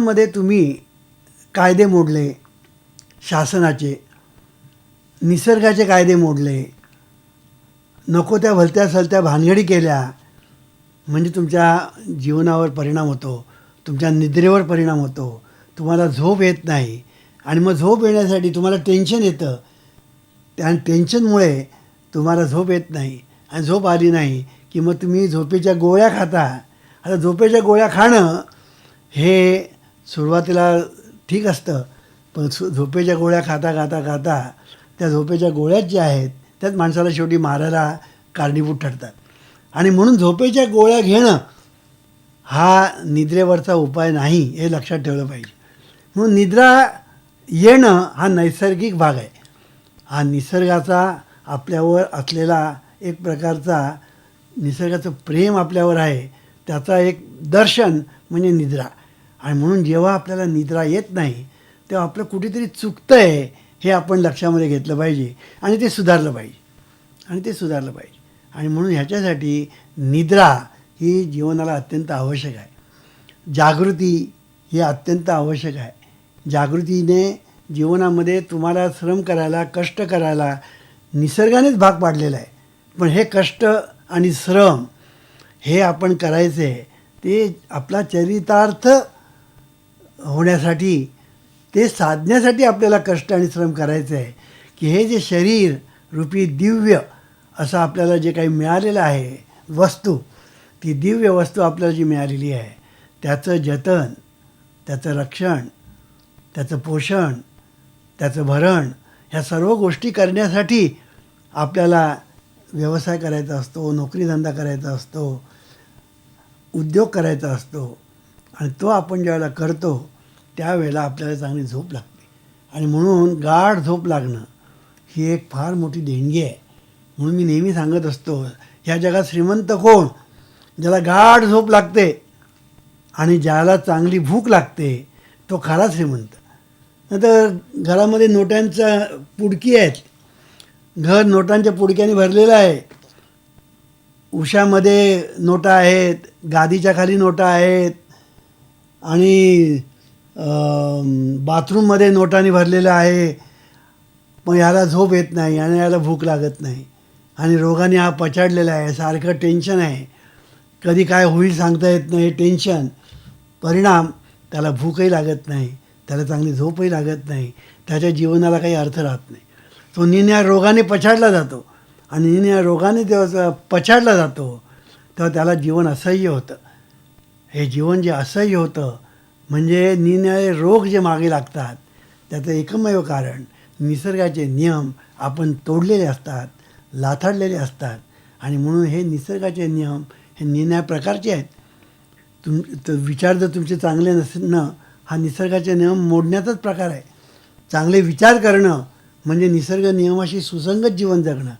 जीवनामध्ये तुम्ही कायदे मोडले शासनाचे निसर्गाचे कायदे मोडले नको त्या भलत्या सलत्या भानगडी केल्या म्हणजे तुमच्या जीवनावर परिणाम होतो तुमच्या निद्रेवर परिणाम होतो तुम्हाला झोप येत नाही आणि मग झोप येण्यासाठी तुम्हाला टेन्शन येतं त्या टेन्शनमुळे तुम्हाला झोप येत नाही आणि झोप आली नाही की मग तुम्ही झोपेच्या गोळ्या खाता. आता झोपेच्या गोळ्या खाणं हे सुरुवातीला ठीक असतं पण सु झोपेच्या गोळ्या खाता खाता खाता त्या झोपेच्या गोळ्याच ज्या आहेत त्याच माणसाला शेवटी मारायला कारणीभूत ठरतात. आणि म्हणून झोपेच्या गोळ्या घेणं हा निद्रेवरचा उपाय नाही हे लक्षात ठेवलं पाहिजे. म्हणून निद्रा येणं हा नैसर्गिक भाग आहे. हा निसर्गाचा आपल्यावर असलेला एक प्रकारचा निसर्गाचं प्रेम आपल्यावर आहे त्याचा एक दर्शन म्हणजे निद्रा. आणि म्हणून जेव्हा आपल्याला निद्रा येत नाही तेव्हा आपलं कुठेतरी चुकतं आहे हे आपण लक्षामध्ये घेतलं पाहिजे आणि ते सुधारलं पाहिजे. आणि ते सुधारलं पाहिजे. आणि म्हणून ह्याच्यासाठी निद्रा ही जीवनाला अत्यंत आवश्यक आहे. जागृती ही अत्यंत आवश्यक आहे. जागृतीने जीवनामध्ये तुम्हाला श्रम करायला कष्ट करायला निसर्गानेच भाग पाडलेला आहे. पण हे कष्ट आणि श्रम हे आपण करायचे ते आपला चरितार्थ होण्यासाठी ते साधण्यासाठी आपल्याला कष्ट आणि श्रम करायचे आहे. की हे जे शरीर रूपी दिव्य असं आपल्याला जे काही मिळालेलं आहे वस्तू ती दिव्य वस्तू आपल्याला जी मिळालेली आहे त्याचं जतन त्याचं रक्षण त्याचं पोषण त्याचं भरण ह्या सर्व गोष्टी करण्यासाठी आपल्याला व्यवसाय करायचा असतो नोकरीधंदा करायचा असतो उद्योग करायचा असतो. आणि तो आपण ज्यावेळेला करतो त्यावेळेला आपल्याला चांगली झोप लागते. आणि म्हणून गाढ झोप लागणं ही एक फार मोठी देणगी आहे. म्हणून मी नेहमी सांगत असतो ह्या जगात श्रीमंत कोण? ज्याला गाढ झोप लागते आणि ज्याला चांगली भूक लागते तो खरा श्रीमंत. नंतर घरामध्ये नोटांच्या पुडकी आहेत. घर नोटांच्या पुडक्याने भरलेलं आहे. उशामध्ये नोटा आहेत गादीच्या खाली नोटा आहेत. आणि बाथरूममध्ये नोटाने भरलेलं आहे. पण याला झोप येत नाही आणि याला भूक लागत नाही. आणि रोगाने हा पछाडलेला आहे. सारखं टेन्शन आहे. कधी काय होईल सांगता येत नाही. टेन्शन. परिणाम. त्याला भूकही लागत नाही. त्याला चांगली झोपही लागत नाही. त्याच्या जीवनाला काही अर्थ राहत नाही. तो निन्या रोगाने पछाडला जातो. आणि निन्या रोगाने तेव्हा पछाडला जातो तेव्हा त्याला जीवन असह्य होतं. हे जीवन जे असह्य होतं म्हणजे निनिळे रोग जे मागे लागतात त्याचं एकमेव कारण निसर्गाचे नियम आपण तोडलेले असतात लाथाडलेले असतात. आणि म्हणून हे निसर्गाचे नियम हे निन्या प्रकारचे आहेत. तुम तर विचार जर तुमचे चांगले नसणं हा निसर्गाचे नियम मोडण्याचाच प्रकार आहे. चांगले विचार करणं म्हणजे निसर्ग नियमाशी सुसंगत जीवन जगणं.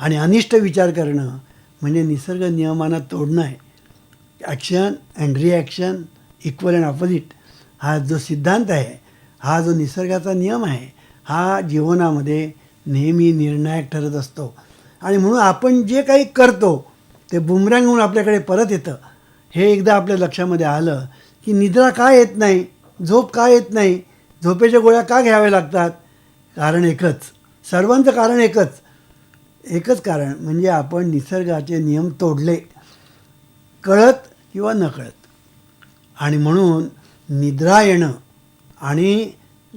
आणि अनिष्ट विचार करणं म्हणजे निसर्ग नियमांना तोडणं आहे. Action and reaction equal and opposite हा जो सिद्धांत आहे हा जो निसर्गाचा नियम आहे हा जीवनामध्ये नेहमी निर्णायक ठरत असतो. आणि म्हणून आपण जे काही करतो ते बुमरँग होऊन आपल्याकडे परत येतं. हे एकदा आपल्या लक्षामध्ये आलं की निद्रा का येत नाही झोप का येत नाही झोपेच्या गोळ्या का घ्याव्या लागतात? कारण एकच. सर्वांचं कारण एकच. एकच कारण म्हणजे आपण निसर्गाचे नियम तोडले. कळत किंवा नकळत आणि म्हणून निद्रा येणं आणि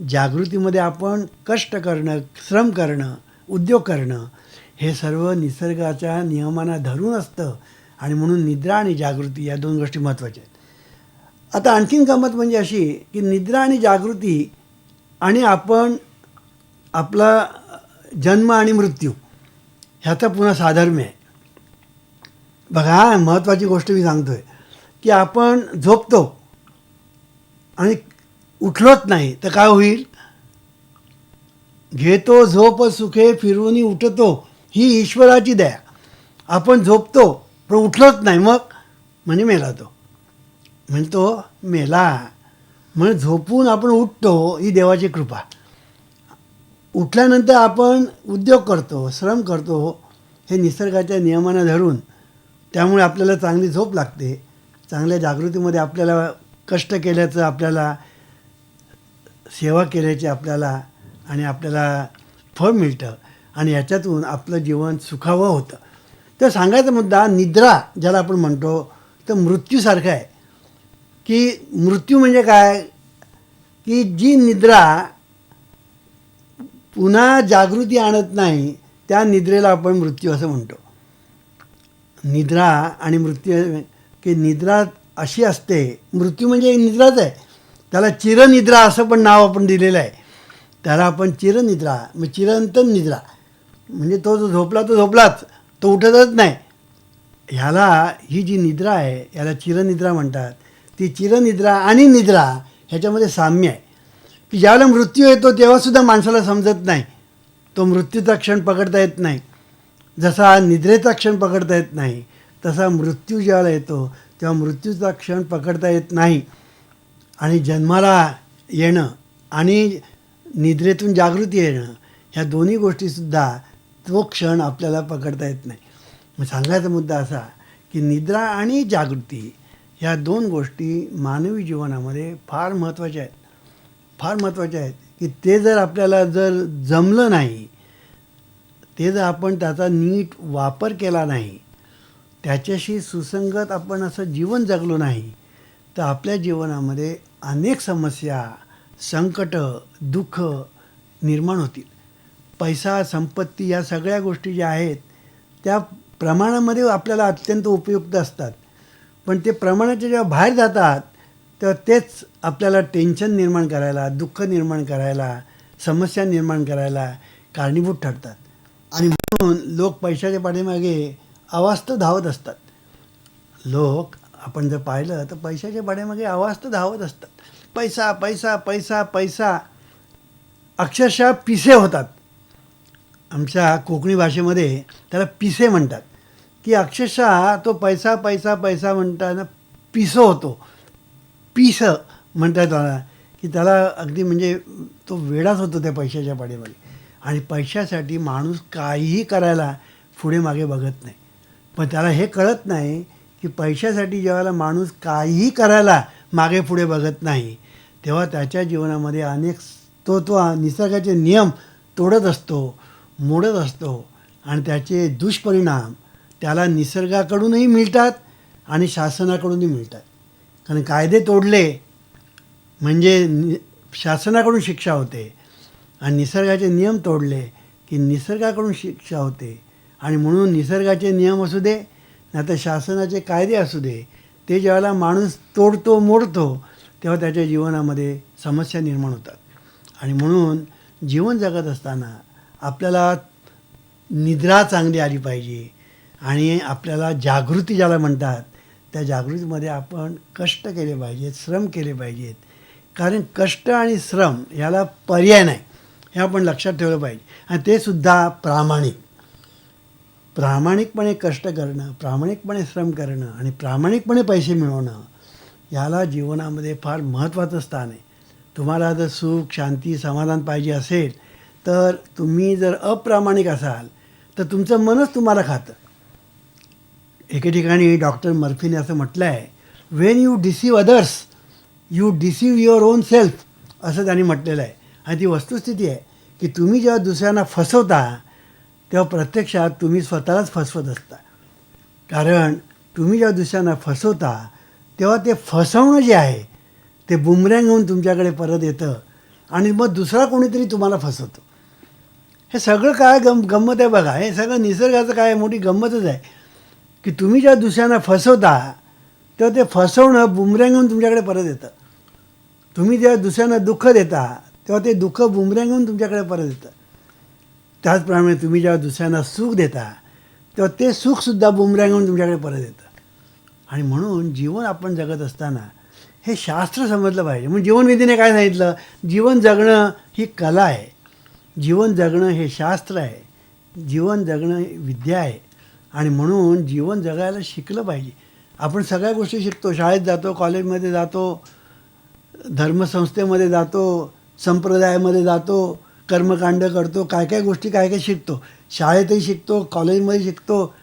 जागृतीमध्ये आपण कष्ट करणं श्रम करणं उद्योग करणं हे सर्व निसर्गाच्या नियमांना धरून असतं. आणि म्हणून निद्रा आणि जागृती या दोन गोष्टी महत्त्वाच्या आहेत. आता आणखीन गंमत म्हणजे अशी की निद्रा आणि जागृती आणि आपण आपला जन्म आणि मृत्यू ह्याचा पुन्हा साधर्म्य आहे. बघा महत्त्वाची गोष्ट मी सांगतो आहे की आपण झोपतो. आणि उठलोच नाही तर काय होईल? घेतो झोप सुखे फिरवून उठतो ही ईश्वराची दया. आपण झोपतो पण उठलोच नाही मग? म्हणजे मेला तो. म्हणजे तो मेला म्हणजे झोपून आपण उठतो ही देवाची कृपा. उठल्यानंतर आपण उद्योग करतो श्रम करतो हे निसर्गाच्या नियमांना धरून. त्यामुळे आपल्याला चांगली झोप लागते. चांगल्या जागृतीमध्ये आपल्याला कष्ट केल्याचं आपल्याला सेवा केल्याची आपल्याला आणि आपल्याला फळ मिळतं. आणि याच्यातून आपलं जीवन सुखावं होतं. तर सांगायचा मुद्दा निद्रा ज्याला आपण म्हणतो तर मृत्यूसारखं आहे. की मृत्यू म्हणजे काय? की जी निद्रा पुन्हा जागृती आणत नाही त्या निद्रेला आपण मृत्यू असं म्हणतो. निद्रा आणि मृत्यू की निद्रा अशी असते. मृत्यू म्हणजे निद्राच आहे. त्याला चिरनिद्रा असं पण नाव आपण दिलेलं आहे. त्याला आपण चिरनिद्रा मग चिरंतन निद्रा. म्हणजे तो जो झोपला तो झोपलाच. तो उठतच नाही. ह्याला ही जी निद्रा आहे याला चिरनिद्रा म्हणतात. ती चिरनिद्रा आणि निद्रा ह्याच्यामध्ये साम्य आहे. की ज्यावेळेला मृत्यू येतो तेव्हासुद्धा माणसाला समजत नाही. तो मृत्यूचा क्षण पकडता येत नाही. जसा निद्रेचा क्षण पकडता येत नाही तसा मृत्यू ज्यावेळेला येतो किंवा मृत्यूचा क्षण पकडता येत नाही आणि जन्माला येणं आणि निद्रेतून जागृती येणं ह्या दोन्ही गोष्टीसुद्धा तो क्षण आपल्याला पकडता येत नाही. मग सांगायचा मुद्दा असा की निद्रा आणि जागृती ह्या दोन गोष्टी मानवी जीवनामध्ये फार महत्त्वाच्या आहेत. फार महत्त्वाच्या आहेत की ते जर आपल्याला जर जमलं नाही ते जर आपण त्याचा नीट वापर केला नाही त्याच्याशी सुसंगत आपण असं जीवन जगलो नाही तर आपल्या जीवनामध्ये अनेक समस्या संकट दुःख निर्माण होतील. पैसा संपत्ती या सगळ्या गोष्टी ज्या आहेत त्या प्रमाणामध्ये आपल्याला अत्यंत उपयुक्त असतात. पण ते प्रमाणाच्या जेव्हा बाहेर जातात तेव्हा तेच आपल्याला टेन्शन निर्माण करायला दुःख निर्माण करायला समस्या निर्माण करायला कारणीभूत ठरतात. आणि म्हणून लोक पैशाच्या पाठीमागे अवास्तव धावत असतात. लोक आपण जर पाहिलं तर पैशाच्या पाठीमागे अवास्तव धावत असतात. पैसा पैसा पैसा पैसा. अक्षरशः पिसे होतात. आमच्या कोकणी भाषेमध्ये त्याला पिसे म्हणतात. की अक्षरशः तो पैसा पैसा पैसा म्हणताना पिसं होतो. पिस म्हणतात त्याला. की त्याला अगदी म्हणजे तो वेडाच होतो त्या पैशाच्या पाडीमध्ये आणि पैशासाठी माणूस काहीही करायला पुढे मागे बघत नाही. पण त्याला हे कळत नाही की पैशासाठी जेव्हा माणूस काहीही करायला मागे पुढे बघत नाही तेव्हा त्याच्या जीवनामध्ये अनेक तो तो निसर्गाचे नियम तोडत असतो मोडत असतो आणि त्याचे दुष्परिणाम त्याला निसर्गाकडूनही मिळतात आणि शासनाकडूनही मिळतात. कारण कायदे तोडले म्हणजे नि शासनाकडून शिक्षा होते आणि निसर्गाचे नियम तोडले की निसर्गाकडून शिक्षा होते. आणि म्हणून निसर्गाचे नियम असू दे नाही तर शासनाचे कायदे असू दे ते ज्यावेळेला माणूस तोडतो मोडतो तेव्हा त्याच्या जीवनामध्ये समस्या निर्माण होतात. आणि म्हणून जीवन जगत असताना आपल्याला निद्रा चांगली आली पाहिजे आणि आपल्याला जागृती ज्याला म्हणतात त्या जागृतीमध्ये आपण कष्ट केले पाहिजेत श्रम केले पाहिजेत. कारण कष्ट आणि श्रम याला पर्याय नाही हे आपण लक्षात ठेवलं पाहिजे. आणि ते सुद्धा प्रामाणिक. प्रामाणिकपणे कष्ट करणं प्रामाणिकपणे श्रम करणं आणि प्रामाणिकपणे पैसे मिळवणं याला जीवनामध्ये फार महत्त्वाचं स्थान आहे. तुम्हाला जर सुख शांती समाधान पाहिजे असेल तर तुम्ही जर अप्रामाणिक असाल तर तुमचं मनच तुम्हाला खातं. एके ठिकाणी डॉक्टर मर्फीने असं म्हटलं आहे when you deceive others you deceive your own self असं त्यांनी म्हटलेलं आहे. आणि ती वस्तुस्थिती आहे की तुम्ही जेव्हा दुसऱ्यांना फसवता तेव्हा प्रत्यक्षात तुम्ही स्वतःलाच फसवत असता. कारण तुम्ही जेव्हा दुसऱ्यांना फसवता तेव्हा ते फसवणं जे आहे ते बुमऱ्यांग होऊन तुमच्याकडे परत येतं आणि मग दुसरा कोणीतरी तुम्हाला फसवतो. हे सगळं काय गम गंमत आहे बघा. हे सगळं निसर्गाचं काय मोठी गंमतच आहे. की तुम्ही जेव्हा दुसऱ्यांना फसवता तेव्हा ते फसवणं बुमरँग होऊन तुमच्याकडे परत येतं. तुम्ही जेव्हा दुसऱ्यांना दुःख देता तेव्हा ते दुःख बुमरँग होऊन तुमच्याकडे परत येतं. त्याचप्रमाणे तुम्ही जेव्हा दुसऱ्यांना सुख देता तेव्हा ते सुखसुद्धा बुमऱ्यांगून तुमच्याकडे परत येतं. आणि म्हणून जीवन आपण जगत असताना हे शास्त्र समजलं पाहिजे. म्हणजे जीवनविधीने काय सांगितलं? जीवन जगणं ही कला आहे. जीवन जगणं हे शास्त्र आहे. जीवन जगणं ही विद्या आहे. आणि म्हणून जीवन जगायला शिकलं पाहिजे. आपण सगळ्या गोष्टी शिकतो. शाळेत जातो कॉलेजमध्ये जातो धर्मसंस्थेमध्ये जातो संप्रदायामध्ये जातो कर्मकांड करतो काय काय गोष्टी काय काय शिकतो. शाळेतही शिकतो कॉलेजमध्ये शिकतो.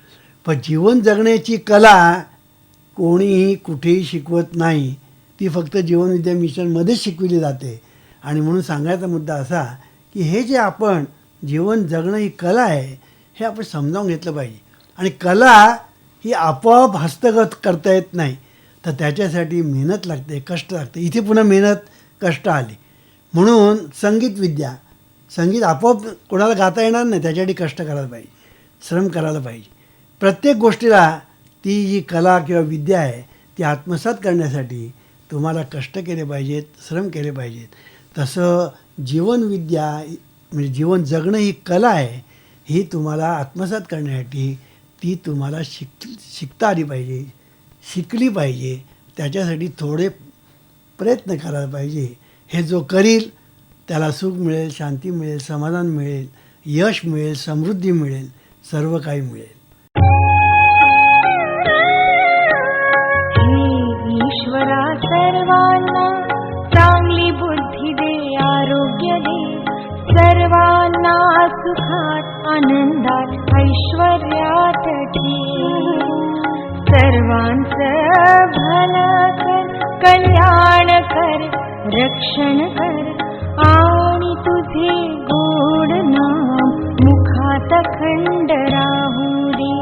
पण जीवन जगण्याची कला कोणीही कुठेही शिकवत नाही. ती फक्त जीवनविद्या मिशनमध्येच शिकविली जाते. आणि म्हणून सांगायचा मुद्दा असा की हे जे आपण जीवन जगणं ही कला आहे हे आपण समजावून घेतलं पाहिजे. आणि कला ही आपोआप हस्तगत करता येत नाही. तर त्याच्यासाठी मेहनत लागते कष्ट लागते. इथे पुन्हा मेहनत कष्ट आले. म्हणून संगीत विद्या संगीत आपोआप कोणाला गाता येणार नाही त्याच्यासाठी कष्ट करायला पाहिजे श्रम करायला पाहिजे. प्रत्येक गोष्टीला ती जी कला किंवा विद्या आहे ती आत्मसात करण्यासाठी तुम्हाला कष्ट केले पाहिजेत श्रम केले पाहिजेत. तसं जीवनविद्या म्हणजे जीवन जगणं ही कला आहे ही तुम्हाला आत्मसात करण्यासाठी ती तुम्हाला शिक शिकता आली पाहिजे शिकली पाहिजे. त्याच्यासाठी थोडे प्रयत्न करायला पाहिजे. हे जो करील त्याला सुख मिळेल शांती मिळेल समाधान मिळेल यश मिळेल समृद्धी मिळेल सर्व काही मिळेल. ईश्वरा सर्वांना चांगली बुद्धी दे आरोग्य दे. सर्वांना सुखात आनंदात ऐश्वर्यात ठेव सर्वांचं भलं कर कल्याण कर रक्षण कर. आणि तुझे गोड नाम मुखात खंड राहुरी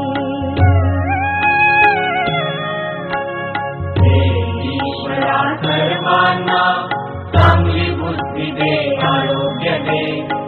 सर्वांना चांगली बुद्धी दे आरोग्य दे.